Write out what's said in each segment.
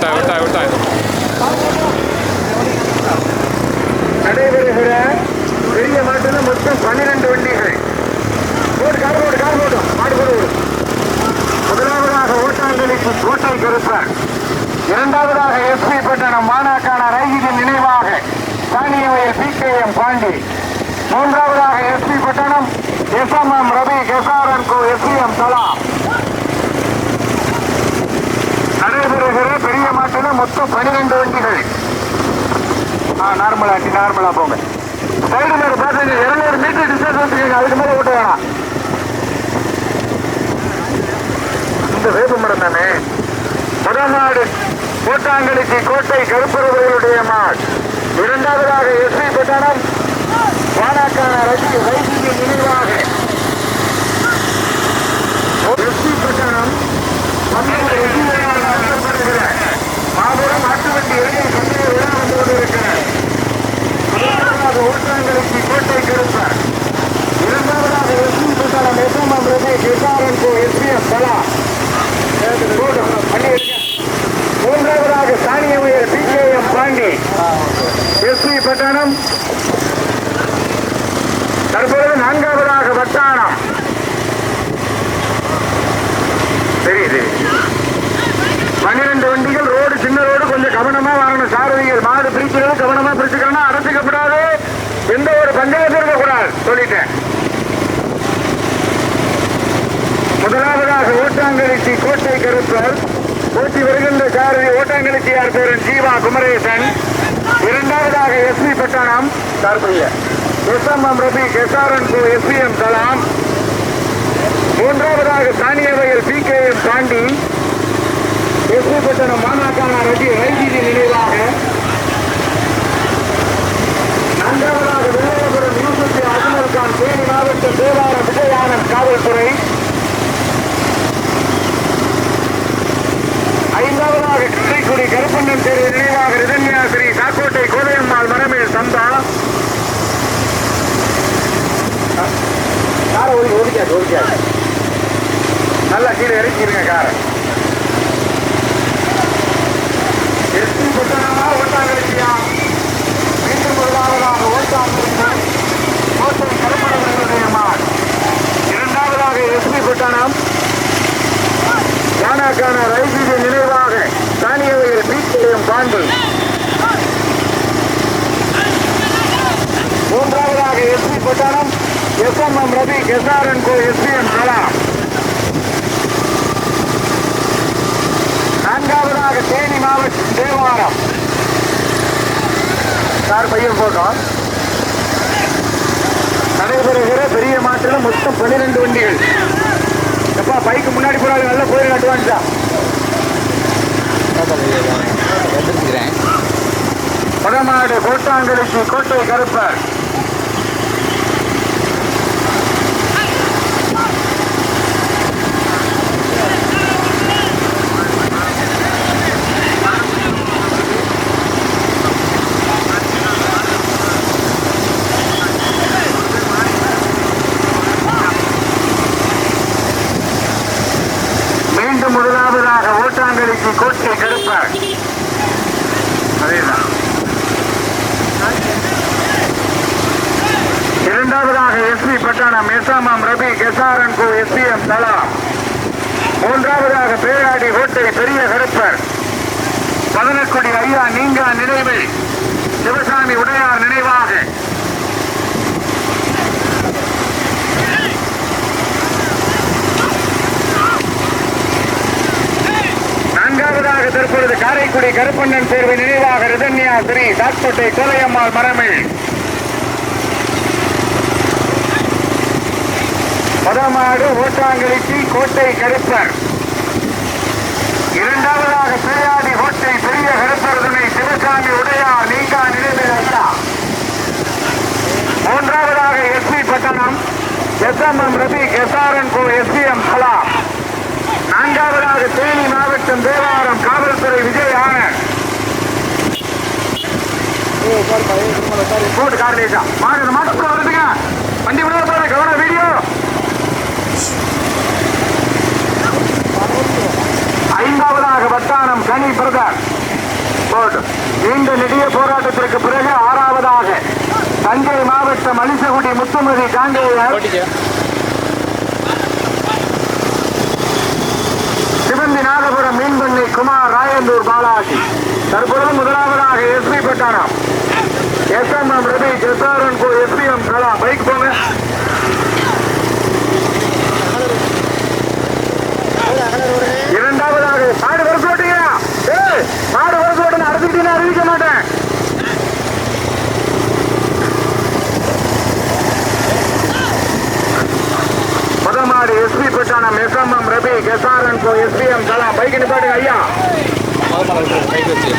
Вылетай, вылетай, вылетай. இந்த வேப்ப மரம் கோட்டாங்கலிக்கு கோட்டை கருப்பரவர்களுடைய மாட். இரண்டாவதாக எஸ்பி பட்டணம் வானாக்கான ரஜி வைத்திய நினைவாக. எஸ்பி பட்டணம் மாபெரும் ஆட்டுவண்டி வண்டி சந்தையை விழா வந்து கொண்டிருக்கிறார் முதலாவதாக ஊர்காங்களுக்கு கோட்டை கருப்பார். இரண்டாவதாக எஸ்பி பட்டணம் எஸ்எம் ரவி கிசாரன் கோ எஸ்பிஎம் பலா மூன்றாவதாக சாணியமையர் P K M Pandi SP Pattanam. தற்பொழுது நான்காவதாக வட்டானம். சரி சரி பன்னிரண்டு வண்டிகள் ரோடு சின்ன ரோடு கொஞ்சம் கவனமா வரணும். சாரதிகள் மாடு பிரிச்சுக்கணும் கவனமா பிரிச்சுக்கணும் அடைச்சிக்கப்படாது. எந்த ஒரு பஞ்சாயத்து இருக்கக்கூடாது சொல்லிட்டேன். முதலாவதாக ஓட்டாங்கலிச்சி கருப்பர் போட்டி வருகின்ற சாரதி ஓட்டாங்கலிச்சியார் பேரன்? ஜீவா குமரேசன். இரண்டாவதாக எஸ் பி பட்டாணம். தற்போதைய எஸ் சார்பைய எஸ்எம்எம் ரபி கெசாரன் கோ எம் கலாம். மூன்றாவதாக சாணியவயல் பி கே எம் தாண்டி எஸ் பி பட்டணம் மாநாட்டான ரஜி ரைஜிதி நினைவாக. நான்காவதாக விநாயகபுரம் யூசுஃபி அஜ்மல் கான் தேனி மாவட்ட தேவார விஜயானந்த் காவல்துறை. ஐந்தாவதாக கிருஷ்ணகுடி கருப்பண்ணன் தேர்வு நினைவாக ரிதன்யா ஸ்ரீ சாக்கோட்டை கோதையம்மாள் மரமேல் சந்தா. காரை ஓடி ஓடிக்காது ஓடிக்காது. நல்லா கீழே இறக்கிடுங்க காரை. எஸ்பி புத்தகமா ஓட்டாங்கலியா மீண்டும் முதலாவதாக ஓட்டாங்கலிக்கும் கோட்டை கருப்பணவர்களுடைய மாட் இரண்டாவதாக எஸ்பி பட்டணம் யானாக்கான ரைஜிதி நினைவாக தானியவையில் பீச்சையும் பாண்டி மூன்றாவதாக எஸ்பி பட்டணம் எஸ்எம்எம் ரவி கெசாரன் கோ எஸ்பிஎம் கலா நான்காவதாக தேனி மாவட்டம் தேவாரம். சார் பையன் போட்டோம் நடைபெறுகிற பெரிய மாட்டில் மொத்தம் பன்னிரெண்டு வண்டிகள். எப்பா பைக்கு முன்னாடி போறாங்க நல்லா கோயில் அட்வான்ஸா எடுத்துக்கிறேன் வடமாடு கோட்டாங்கலிக்கு கோட்டை கருப்பர் மீண்டும் முதலாவதாக ஓட்டாங்கலிக்கு கோட்டை கருப்பர் அதேதான் இரண்டாவதாக எஸ்பி பட்டணம் எஸ்எம்எம் ரபி கெசாரன் கோ எஸ்பிஎம் தலா மூன்றாவதாக பேராடி கோட்டை பெரிய கருப்பர் பதனக்குடி ஐயா நீங்கா நினைவில் சிவசாமி உடையார் நினைவாக நான்காவதாக தற்பொழுது காரைக்குடி கருப்பண்ணன் தேர்வு நினைவாக ரிதன்யா ஸ்ரீ சாக்கோட்டை கோலையம்மாள் மரமில் பதமாடு ஓட்டாங்கலிச்சி கோட்டை கருப்பர். இரண்டாவதாக பிள்ளையாடி கோட்டை பெரிய கருப்பர் துணை சிவசாமி உடையார் நீங்கா நினைவில் ஐயா மூன்றாவதாக SP Pattanam. S M M Ravi SRN கோ எஸ்பிஎம் கலா நான்காவதாக தேனி மாவட்டம் தேவாரம் காவல்துறை விஜய் ஆனந்த். போட்டு கார் லேசா மாடு மாட்டுக்குள்ள வருதுங்க வண்டி விட போற கவனம் வீடியோ ஐந்தாவதாக வட்டானம் கனி பிரதர். போடு. நீண்ட நெடிய போராட்டத்திற்கு பிறகு ஆறாவதாக தஞ்சை மாவட்டம் அலிசகுடி முத்துமதி காங்கேயர் சிவந்தி நாகபுரம் மீன்பண்ணை குமார் ராயந்தூர் பாலாஜி. தற்பொழுது முதலாவதாக எஸ்பி பட்டாணம். எஸ்எம்எம் ரவி ஜெசாரன் கோ எஸ்பிஎம் கலா பைக் போங்க இரண்டாவதாக மாடு வர போட்டீங்க ஏய், மாடு வர போட்டு அறுத்துக்கிட்டு அறிவிக்க மாட்டேன் முதமாடு எஸ்பி பட்டாணம் எஸ்எம்எம் ரவி கெசாரன் கோ எஸ்பிஎம் கலா பைக் நிப்பாட்டுங்க ஐயா கைக்கு வச்சு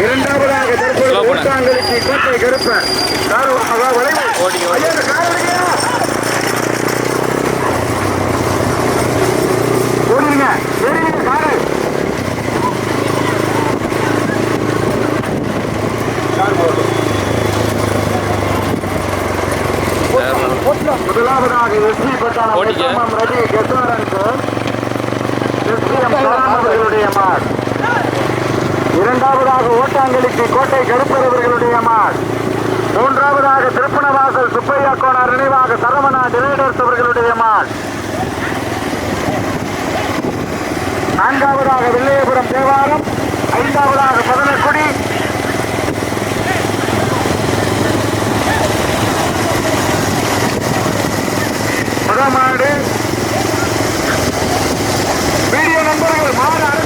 இரண்டாவதாக தற்போது Slow பண்ணு. ஊட்டாங்கலுக்கு கோட்டை கருப்பன் கார் அதான் வளைவு. ஓடிக்க, ஓடிக்க. ஐயா, இந்த கார் எடுங்கய்யா. ஓடிடுங்க. ஏறிடுங்க காரு. முதலாவதாக எஸ்பி பட்டாணம் ஓடிக்க. எஸ்எம்எம் ரவி கெசாரனுக்கு எஸ்பிஎம் கலாம் அவர்களுடைய மார் இரண்டாவதாக ஓட்டாங்கலிக்கு கோட்டை கருப்பரவர்களுடைய அவர்களுடைய மூன்றாவதாக திருப்பணவாசல் சுப்பையா கோனார் நினைவாக சரவணா டிரைடர்ஸ் அவர்களுடைய மார் நான்காவதாக வில்லையபுரம் தேவாரம் ஐந்தாவதாக பதனக்குடி முதமாடு வீடியோ நண்பர்கள் மாநாடு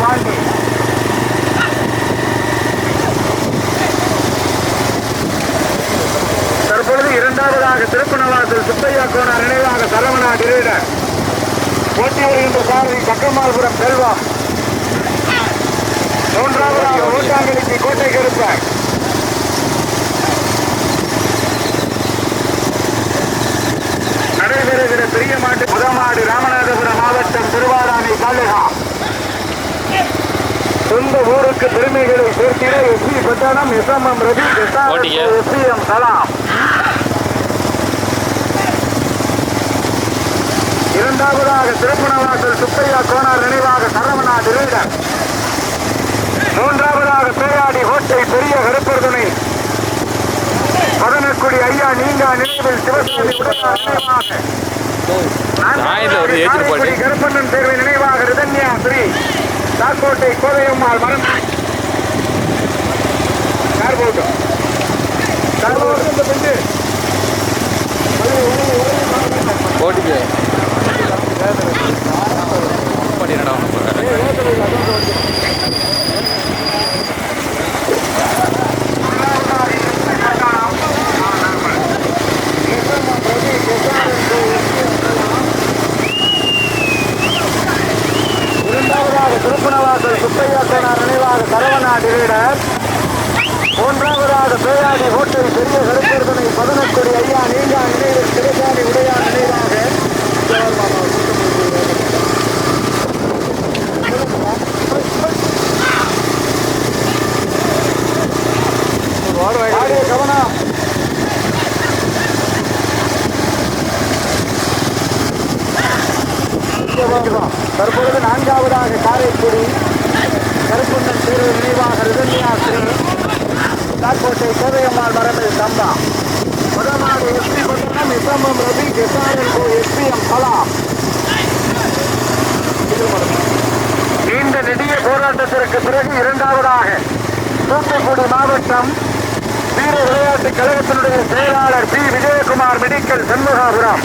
பாண்டி இரண்டாவதாக சுப்பையா கோனார் நினைவாக சரவணா கிரீடர். போட்டி வருகின்ற சாரதி பக்கமால்புரம் செல்வம் மூன்றாவதாக ஊட்டாங்கலிக்கு கோட்டை கருப்பார். நடைபெறுகிற பெரிய மாட்டு முதமாடு ராமநாதபுரம் மாவட்டம் திருவாராணி தாலுகா சொந்த ஊருக்கு பெருமைகளை சேர்க்கிற எஸ்பி பட்டாணம் எஸ்எம்எம் ரவி ஓட்டிக்க. எஸ்பிஎம் கலாம் இரண்டாவதாக திருப்பணவாசல் சுப்பையா கோனார் நினைவாக சரவணா திரீடர் மூன்றாவதாக பேராடி கோட்டை பெரிய கருப்பர் துணை பதனக்குடி ஐயா நீங்கா நினைவில் சிவசாமி உடையார் நினைவாக. சாயந்தரம் ஒரு ஏற்றிட்டு போடு. காரைக்குடி கருப்பண்ணன் தேர்வை நினைவாக ரிதன்யா ஸ்ரீ தாக்கோட்டை கோதையம்மாள் மரம் கார் போட்டோம் கார் போட்டு இந்த பெண்டு இரண்டாவதாக திருப்பணவாசல் சுப்பையா கோனார் நினைவாக சரவணா டிரீடர் மூன்றாவதாக பேராடி ஹோட்டல் பெரிய கருப்பர்தனை பதனக்குடி ஐயா நீங்கா நினைவில் சிவசாமி உடையார் நினைவாக. கவனம் தற்பொழுது நான்காவதாக காரைக்குடி கருப்புண்ணன் தேர்வு நினைவாக ரிதன்யாஸ்ரீ தாக்கோட்டை கோதையம்மாள் மரபில் தம்பா. முதலாடு SP Pattanam SMM Ravi SRL கோ எஸ்பிஎம் கலாம் இந்த நெடிய போராட்டத்திற்கு பிறகு இரண்டாவதாக தூத்துக்குடி மாவட்டம் வீர விளையாட்டு கழகத்தினுடைய செயலாளர் பி. விஜயகுமார் மெடிக்கல் சண்முகாபுரம்.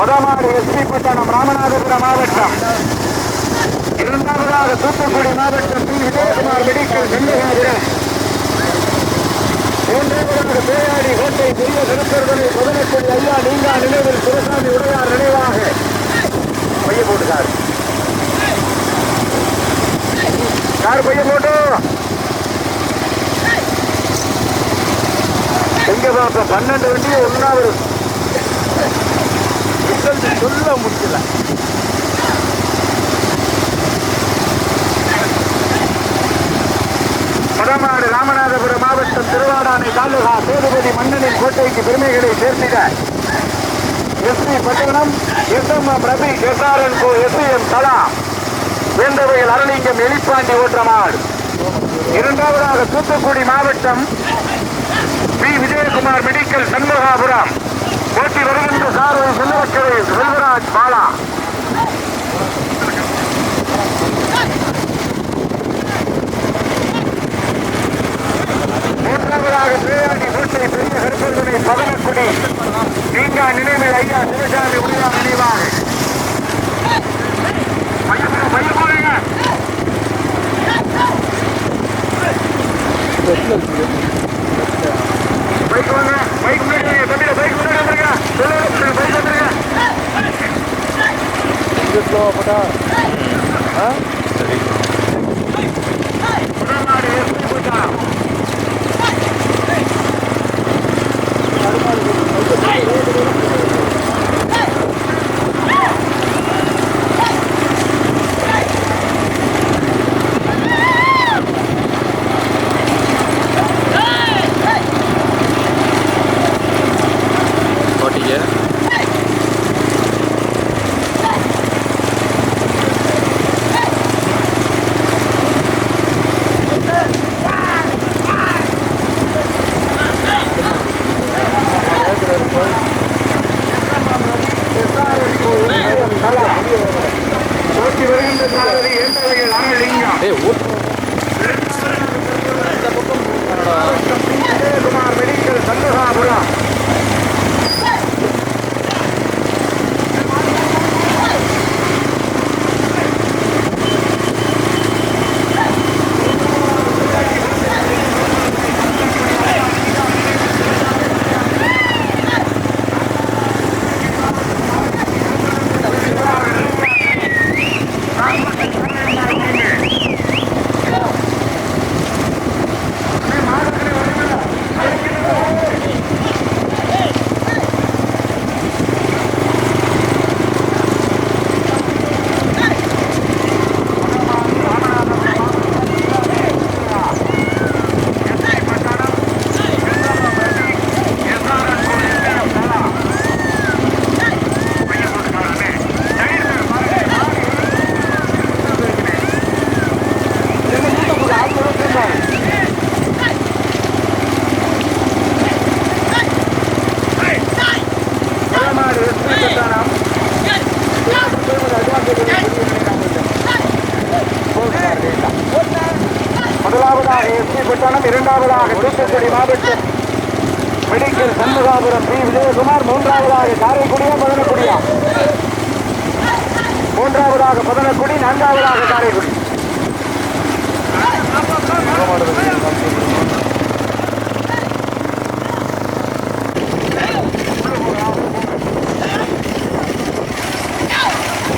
முதலாவது எஸ்பி பட்டணம் ராமநாதபுரம் மாவட்டம். இரண்டாவதாக தூத்துக்குடி மாவட்டம் பி. விஜயகுமார் மெடிக்கல் சண்முகாபுரம் மூன்றாவதாக பேயாடி கோட்டை பெரிய திருப்பர்களை பதினெட்டு ஐயா நீங்கா நினைவில் சிவசாமி உடையார் நினைவாக. பைய போட்டுக்கார் யார் பைய போட்டு. எங்க பார்ப்போம் பன்னெண்டு வண்டி ஒன்னாவது சொல்ல முடியல. வடமாடு ராமநாதபுரம் மாவட்டம் திருவாடானை தாலுகா சேதுபதி மன்னனின் கோட்டைக்கு பெருமைகளை சேர்த்திட SP Pattanam S M M Ravi SRN கோ எஸ்பிஎம் தலா. வேந்தவையில் அரளிங்கம் எலிப்பாண்டி ஓட்டமாள் இரண்டாவதாக தூத்துக்குடி மாவட்டம் பி. விஜயகுமார் மெடிக்கல் சண்முகாபுரம். ஓட்டி வருகின்ற சார்வை செல்வக்கரை செல்வராஜ் பாலா. மூன்றாவதாக பேராண்டி கோட்டை பெரிய கருப்பர்களை பவனக்குடி நீங்கா நினைவில் ஐயா சிவசாமி உடையா நினைவாக பையன் பையன் போடுங்க பைக் வாங்க பைக் முன்னாடி தம்பியில பைக் முன்னாடி வந்துருங்க சொல்லுங்க பைக் வந்துருங்க சரி முதல்நாடு எஸ்பி போட்டா போட்டிக்கு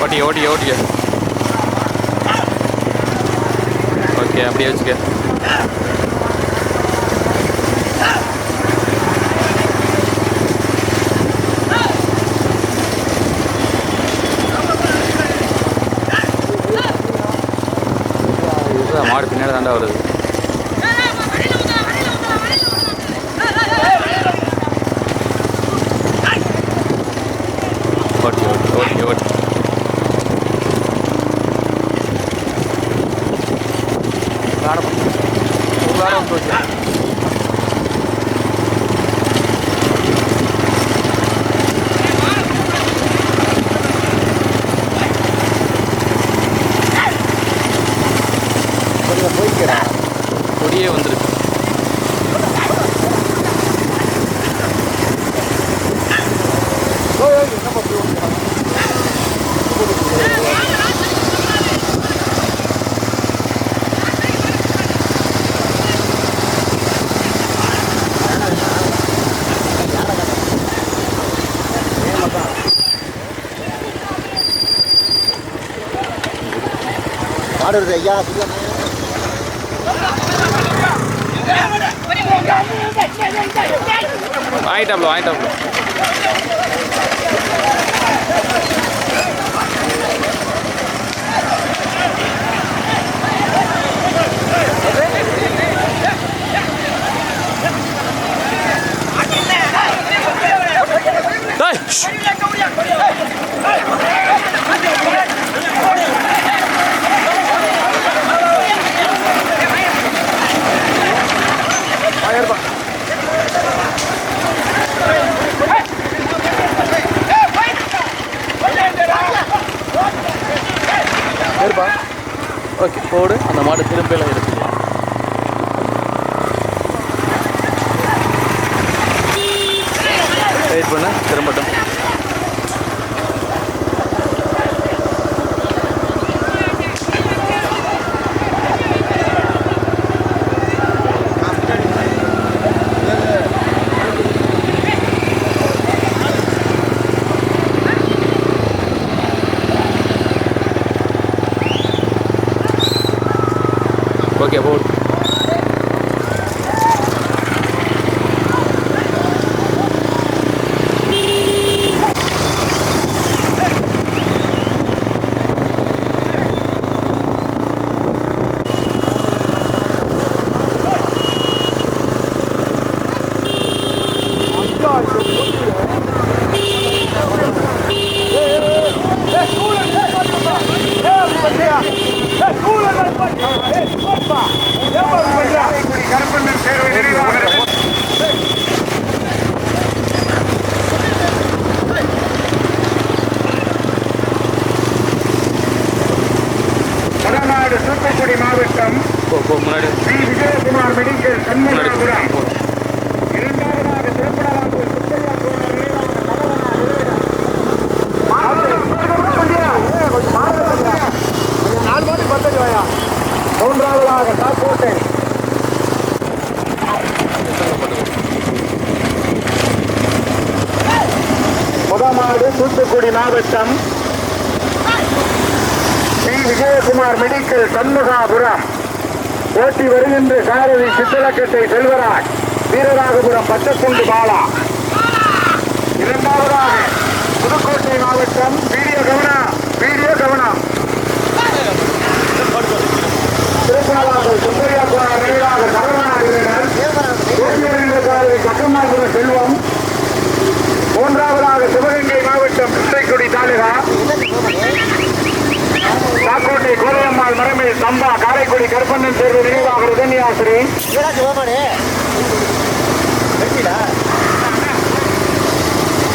ஓட்டி ஓட்டி ஓட்டிக்க. ஓகே அப்படியே வச்சுக்க. மாடு பின்னாடி தாண்டா வருது. மாடு வருது ஐயா வாங்கிட்டாப்ல வாங்கிட்டாப்ல Hey! கோடு போடு அந்த மாடு திரும்பல இருக்கும் வெயிட் பண்ண திரும்பட்டும் ஓகே போடு காரைக்குடி கருப்பண்ணன் சேர்வை நிறைவாகிறது வடநாடு தூத்துக்குடி மாவட்டம் போ போ முன்னாடி ஸ்ரீ விஜயகுமார் மெடிக்கல் முன்னாடி போ. சண்முகாபுரம் போ. இரண்டாவதாக திருப்பணவாசல் சுப்பையா கோவில் நினைவாக தலைவனாக மூன்றாவதாக சாக்கோட்டை தமிழ்நாடு தூத்துக்குடி மாவட்டம் ஸ்ரீ விஜயகுமார் மெடிக்கல் சண்முகாபுரம். ஓட்டி வருகின்ற சாரதி சித்தலக்கட்டை செல்வராஜ். வீரராகபுரம் பச்சக்குண்டு பாலா. இரண்டாவதாக புதுக்கோட்டை மாவட்டம் வீடியோ கவனம் வீடியோ கவனம் திருப்பணவாசல் சுப்பையா கோணம் நினைவாக சரவணா வீரர் செல்வம். மூன்றாவதாக சிவகங்கை மாவட்டம் கிருஷ்ணகிரி தாலுகா. சாக்கோட்டை கோதையம்மாள் மரமேல் சம்பா காரைக்குடி கருப்பண்ணன் தேர்வு நினைவாக ருதன்யாசிரி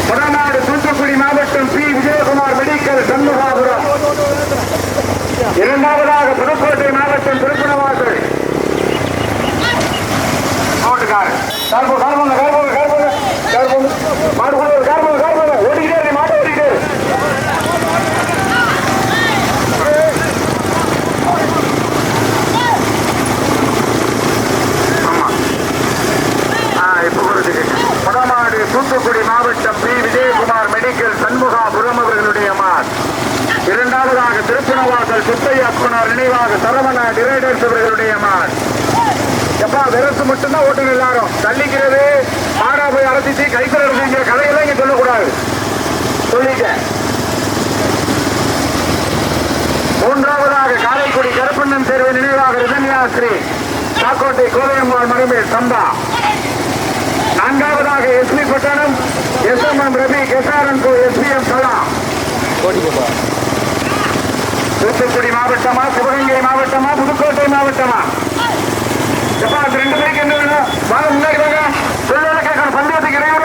வடநாடு தூத்துக்குடி மாவட்டம் பி. விஜயகுமார் மெடிக்கல் சண்முகாபுரம். இரண்டாவதாக புதுக்கோட்டை மாவட்டம் திருப்பணவாசல் மாவட்டக்காரர் கார்போ கார்போங்க கார்போங்க கார்போங்க கார்போங்க மாடு கூட ஒரு கார்போங்க கார்போங்க ஓடிக்கிட்டே இருக்கு மாட்டு ஓடிக்கிட்டே இரு. ஆமா. ஆ, இப்ப கொடுத்துட்டு. வடமாடு தூத்துக்குடி மாவட்டம் பி விஜயகுமார் மெடிக்கல் சண்முகாபுரம் அவர்களுடைய மார் இரண்டாவதாக திருப்பணவாசல் சுத்தையப்பனார் நினைவாக சரவண டிரைடர்ஸ் அவர்களுடைய மார் எப்பா விரசு மட்டும்தான் ஓட்டுங்க எல்லாரும். தள்ளிக்கிறது மாடா போய் அரைச்சிச்சு கைக்குள்ள அரைச்சிங்கிற கதையெல்லாம் இங்க சொல்லக்கூடாது. சொல்லிட்டேன் மூன்றாவதாக காரைக்குடி கருப்பண்ணன் தேர்வு நினைவாக ரிதன்யாஸ்ரீ சாக்கோட்டை கோதையம்மாள் மணிமேல் சம்பா நான்காவதாக SP Pattanam S M M Ravi கெசாரன் கோ எஸ்பிஎம் கலா. ஓடி தூத்துக்குடி மாவட்டமா சிவகங்கை மாவட்டமா புதுக்கோட்டை மாவட்டமா? ரெண்டு பேருக்கு என்ன வேணும்? வாங்க முன்னாடி வாங்க. சொல்லுங்க கேட்கணும். பந்தயத்துக்கு இடையில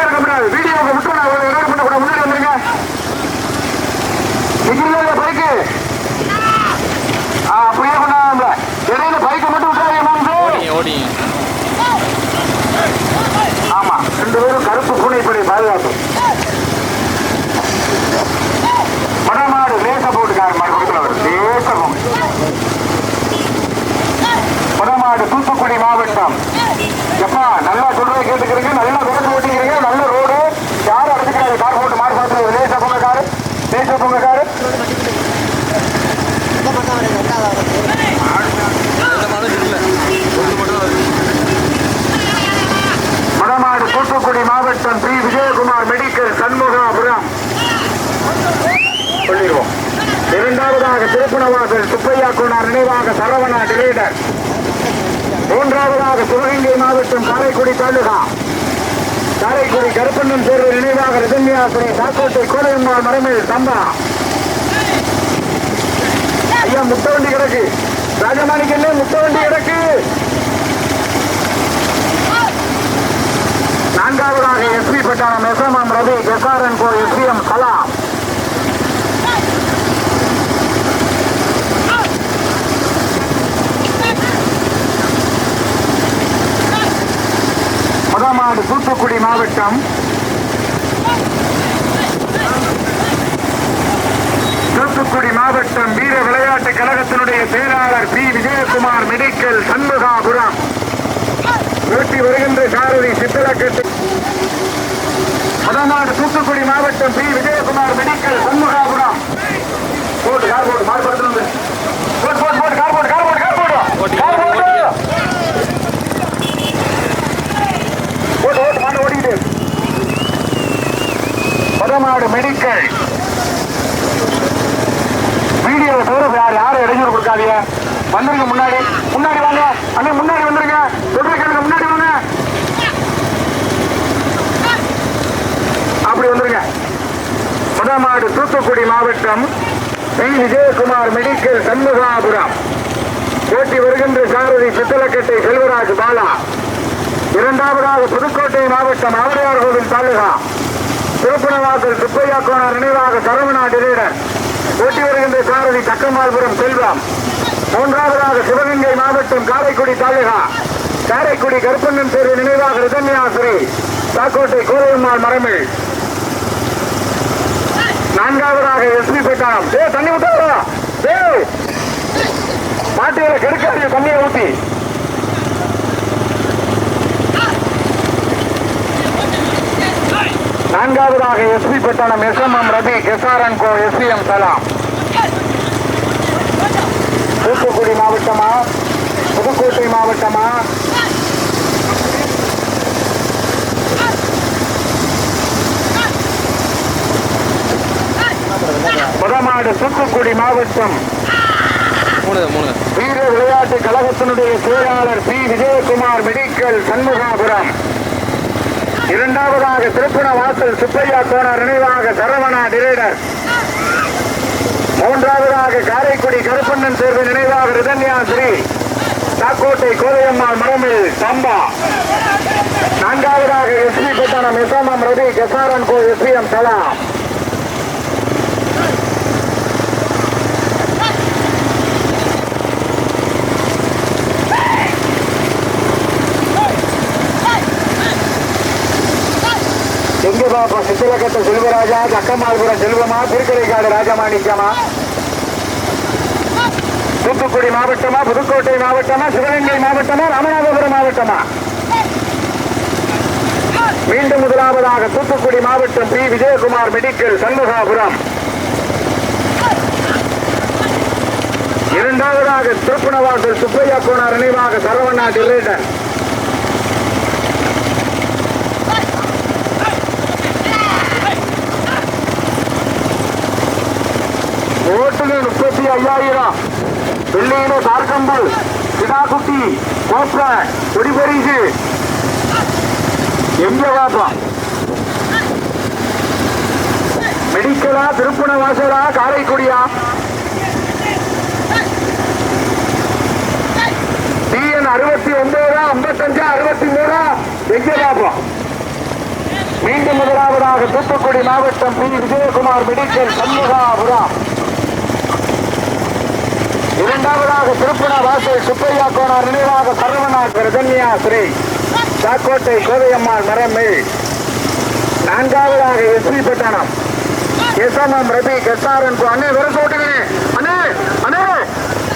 திருப்பணவாசல் சுப்பையா கோனார் நினைவாக சரவணா டிரைடர் மூன்றாவதாக சிவகங்கை மாவட்டம் காரைக்குடி தாலுகா. காரைக்குடி கருப்பண்ணன் தேர்வு நினைவாக ரிதன்யாசிரி சாக்கோட்டை கோடையம்மாள் மரமேல் சம்பா. ஐயா முத்தவண்டி கிடக்கு. ராஜமாணிக்கல்ல முத்தவண்டி கிடக்கு. நான்காவதாக SP Pattanam S M M Ravi SRN கோ எஸ்பிஎம் கலாம். முதமாடு தூத்துக்குடி மாவட்டம். தூத்துக்குடி மாவட்டம் வீர விளையாட்டு கழகத்தினுடைய செயலாளர் பி. விஜயகுமார் மெடிக்கல் சண்முகாபுரம். ஓட்டி வருகின்ற சாரதி சித்தலக்கட்டு முதமாடு தூத்துக்குடி மாவட்டம் பி. விஜயகுமார் மெடிக்கல் சண்முகாபுரம். போட்டு யார் போட்டு? மாடு படுத்து போட்டு போட்டு போட்டு கார் போட்டு கார் போட்டு கார் போட்டு கார் போட்டு ஓட்டு ஓட்டு மாடு ஓடிக்கிட்டு பதமாடு மெடிக்கல் வீடியோ தவிர யார் யாரும் இடைஞ்சல் கொடுக்காதீங்க. வந்துருங்க முன்னாடி. முன்னாடி வாங்க. அண்ணே முன்னாடி வந்துருங்க. சொல்ற முன்னாடி வாங்க. அப்படி வந்துருங்க. பதமாடு தூத்துக்குடி மாவட்டம் பி. விஜயகுமார் மெடிக்கல் சண்முகாபுரம். போட்டி வருகின்ற சாரதி சித்தலக்கட்டை செல்வராஜ் பாலா. இரண்டாவதாக புதுக்கோட்டை மாவட்டம் ஆவடையார் கோவில் தாலுகா. திருப்பணவாசல் சுப்பையா கோணர் நினைவாக சரவணா டிரைடர் போட்டி வருகின்ற சாரதி தக்கமால்புரம் செல்வம். மூன்றாவதாக சிவகங்கை மாவட்டம் காரைக்குடி தாலுகா. காரைக்குடி கருப்பண்ணன் தேர்வு நினைவாக ரிதன்யாசிரி தாக்கோட்டை கோதையம்மாள் மரமிழ் நான்காவதாக எஸ்பி பெட்டாம் டே தண்ணி விட்டா டே மாட்டியில கெடுக்காதீங்க தண்ணியை ஊற்றி நான்காவதாக SP Pattanam SMM Ravi SRN கோ எஸ்பிஎம் சலாம். தூத்துக்குடி மாவட்டமா? புதுக்கோட்டை மாவட்டமா? முதமாடு தூத்துக்குடி மாவட்டம். மூணு மூணு வீர விளையாட்டு கழகத்தினுடைய செயலாளர் பி. விஜயகுமார் மெடிக்கல் சண்முகாபுரம். இரண்டாவதாக திருப்பண வாசல் சுப்பையா கோனார் நினைவாக சரவணா டிரைடர். மூன்றாவதாக காரைக்குடி கருப்பண்ணன் தேர்வு நினைவாக ஸ்ரீ தாக்கோட்டை கோதையம்மாள் மரமில் சம்பா. நான்காவதாக எஸ்பி பட்டணம் எம் ரவி கசாரன் கோ எஸ்பிஎம் சலாம் இங்கே பார்ப்போம் சித்திலக்கட்ட செல்வராஜா தக்கமால்புரம் செல்வமா திருக்கரைக்காடு ராஜமாணிக்கமா? தூத்துக்குடி மாவட்டமா புதுக்கோட்டை மாவட்டமா சிவகங்கை மாவட்டமா ராமநாதபுரம் மாவட்டமா? மீண்டும் முதலாவதாக தூத்துக்குடி மாவட்டம் பி. விஜயகுமார் மெடிக்கல் சண்முகாபுரம். இரண்டாவதாக திருப்பணவாசல் சுப்பையா கோனார் நினைவாக சரவணா டிலேடன் ஓட்டுங்க முப்பத்தி ஐயாயிரம். வெள்ளையில தார்கம்பு சிதாகுட்டி கோப்ப கொடிபரிசு. எங்க பார்ப்போம் மெடிக்கலா திருப்பண வாசலா காரைக்குடியா? டிஎன் அறுபத்தி ஒன்பதா ஐம்பத்தஞ்சா அறுபத்தி மூணா எங்க பார்ப்போம் மீண்டும் முதலாவதாக தூத்துக்குடி மாவட்டம் பி. விஜயகுமார் மெடிக்கல் சண்முகாபுரம். இரண்டாவதாக திருப்பண வாசல் சுப்பையா கோனார் நினைவாக சரவணா பிரதன்யா ஸ்ரீ சாக்கோட்டை கோதையம்மாள் மரமில் நான்காவதாக எஸ்பி பட்டணம். எஸ்எம்எம் ரபி என்று அண்ணே விரச ஓட்டுங்க அண்ணே அண்ணே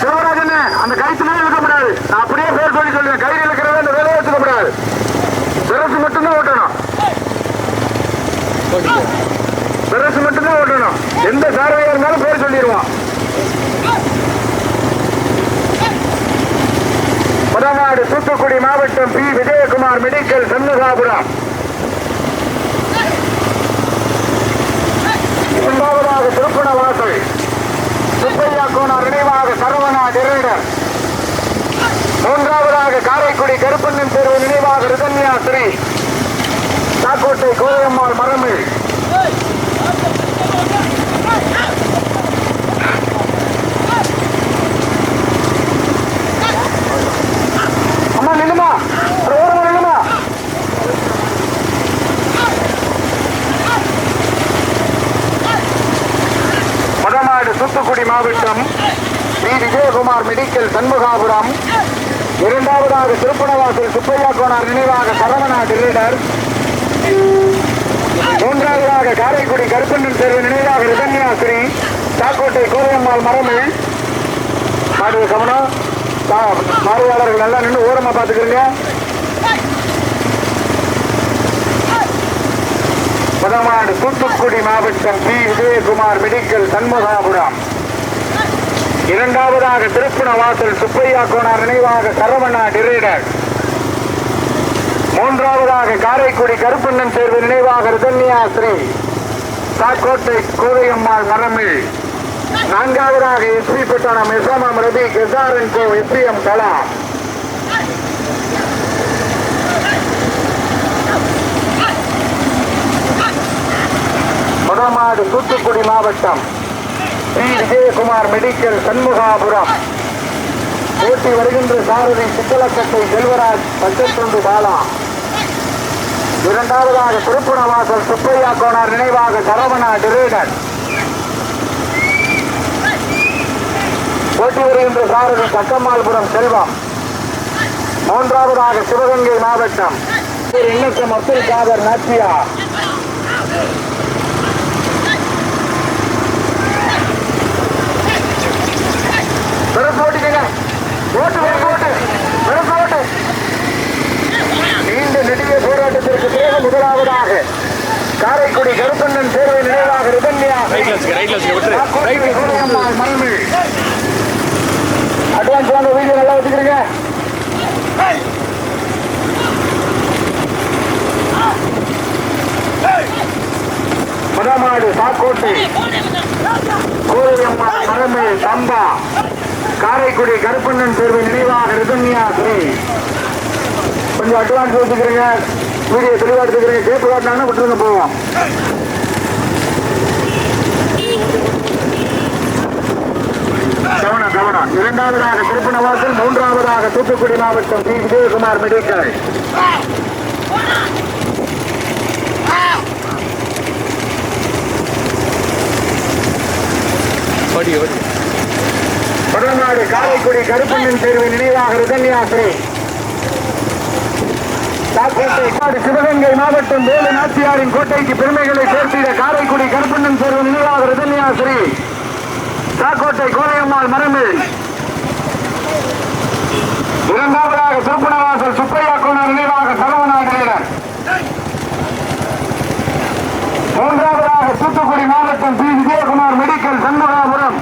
சிவராஜன் அந்த கைத்துல இழுக்க முடியாது நான் அப்படியே பேர் சொல்லி சொல்லுவேன். கையில் இழுக்கிறத அந்த வேலையை வச்சுக்க முடியாது விரசு மட்டும்தான் ஓட்டணும். ஓகே விரசு மட்டும்தான் ஓட்டணும். எந்த சார்வையாக இருந்தாலும் பேர் சொல்லிடுவான். முதநாடு தூத்துக்குடி மாவட்டம் பி. விஜயகுமார் மெடிக்கல் சண்முகாபுரம் இரண்டாவதாக திருப்பணவாசல் சுப்பையா கோனார் நினைவாக சரவணா டிரேடர் மூன்றாவதாக காரைக்குடி கருப்பண்ணன் தேர்வு நினைவாக ரிதன்யா ஸ்ரீ. சாக்கோட்டை கோதையம்மாள் மரமிழ். தூத்துக்குடி மாவட்டம் ஸ்ரீ விஜயகுமார் மெடிக்கல் சண்முகாபுரம். இரண்டாவதாக திருப்பணவாசல் சுப்பையா கோனார் நினைவாக சரவணா டிரேடர் மூன்றாவதாக காரைக்குடி கருப்பண்ணன் தேர்வு நினைவாக ரிதன்யாஸ்ரீ சாக்கோட்டை கோதையம்மாள் மரமே. மாடு கவனம் பா- பார்வையாளர்கள் நல்லா நின்று ஓரமாக பார்த்துக்கிறீங்க. முதமாடு தூத்துக்குடி மாவட்டம் பி விஜயகுமார் மெடிக்கல் சண்முகாபுரம். இரண்டாவதாக திருப்புணவாசல் சுப்பையா கோனார் நினைவாக சரவணா டிரேடர். மூன்றாவதாக காரைக்குடி கருப்பண்ணன் தேர்வு நினைவாக ரிதன்யாஸ்ரீ சாக்கோட்டை கோதையம்மாள் மரமிழ். நான்காவதாக எஸ்பி பட்டணம் எஸ்எம்எம் ரவி கெசாரன் கோ எஸ்பிஎம் கலா. முதமாடு தூத்துக்குடி மாவட்டம். விஜயகுமார் மெடிக்கல் சண்முகாபுரம். போட்டி வருகின்ற சாரதி சித்தலக்கட்டை செல்வராஜ் பஞ்சத்துண்டு பாலா. இரண்டாவதாக திருப்புணவாசல் சுப்பையா கோனார் நினைவாக சரவணா டிரேடன். போட்டி வருகின்ற சாரதி கக்கம்மாள்புரம் செல்வம். மூன்றாவதாக சிவகங்கை மாவட்டம். இன்னக்கம் அப்துல் காதர் நாச்சியா ஓட்டு ஓட்டு ஓட்டு நீண்ட நெடிய போராட்டத்திற்கு பிறகு முதலாவதாக காரைக்குடி கருப்பண்ணன் தேர்வை நினைவாக ரிதன்யா ரைட்ல அட்வான்ஸ் வாங்க வீடியோ நல்லா வச்சுக்கிறீங்க மதமாடு சாக்கோட்டை கோதையம்மா மரமே சம்பா. காரைக்குடி கருப்பண்ணன் தேர்வு நினைவாக ரிதன்யா ஸ்ரீ கொஞ்சம் அட்வான்ஸ் வச்சுக்கிறீங்க. வீடியோ தெளிவாக எடுத்துக்கிறீங்க. கேப்பு காட்டினாங்கன்னா விட்டுருங்க போவோம். கவனம் கவனம். இரண்டாவதாக திருப்பணவாசல் மூன்றாவதாக தூத்துக்குடி மாவட்டம் பி. விஜயகுமார் மெடிக்கல் ஓடி ஓடி வடநாடு காரைக்குடி கருப்பண்ணன் தேர்வு நினைவாக ரிதன்யாஸ்ரீ சாக்கோட்டை சிவகங்கை மாவட்டம் வேலு நாச்சியாரின் கோட்டைக்கு பெருமைகளை சேர்த்திட காரைக்குடி கருப்பண்ணன் தேர்வு நினைவாக ரிதன்யாஸ்ரீ சாக்கோட்டை கோலையம்மாள் மரமில் இரண்டாவதாக திருப்பணவாசல் சுப்பையா கோணர் நினைவாக சரவணாகிரேடர் மூன்றாவதாக தூத்துக்குடி மாவட்டம் பி விஜயகுமார் மெடிக்கல் சண்முகாபுரம்.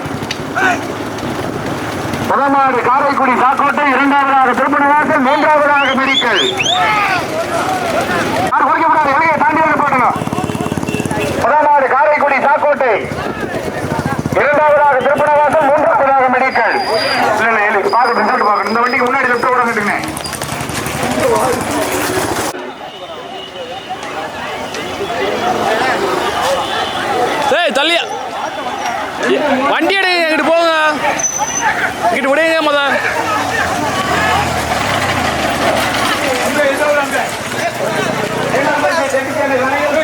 முதலாவது காரைக்குடி சாக்கோட்டை இரண்டாவதாக திருப்பணவாசல் மூன்றாவதாக மெடிக்கல் குறைக்கப்படாது எல்லையை தாண்டி வந்து போட்டணும்? முதலாவது காரைக்குடி சாக்கோட்டை இரண்டாவதாக திருப்பணவாசல் மூன்றாவதாக மெடிக்கல் இல்லை பார்க்கணும் ரிசல்ட் பார்க்கணும் இந்த வண்டிக்கு முன்னாடி லெஃப்ட் விட மாட்டேங்க தள்ளியா. வண்டி இட்டு விடுங்க மொதல்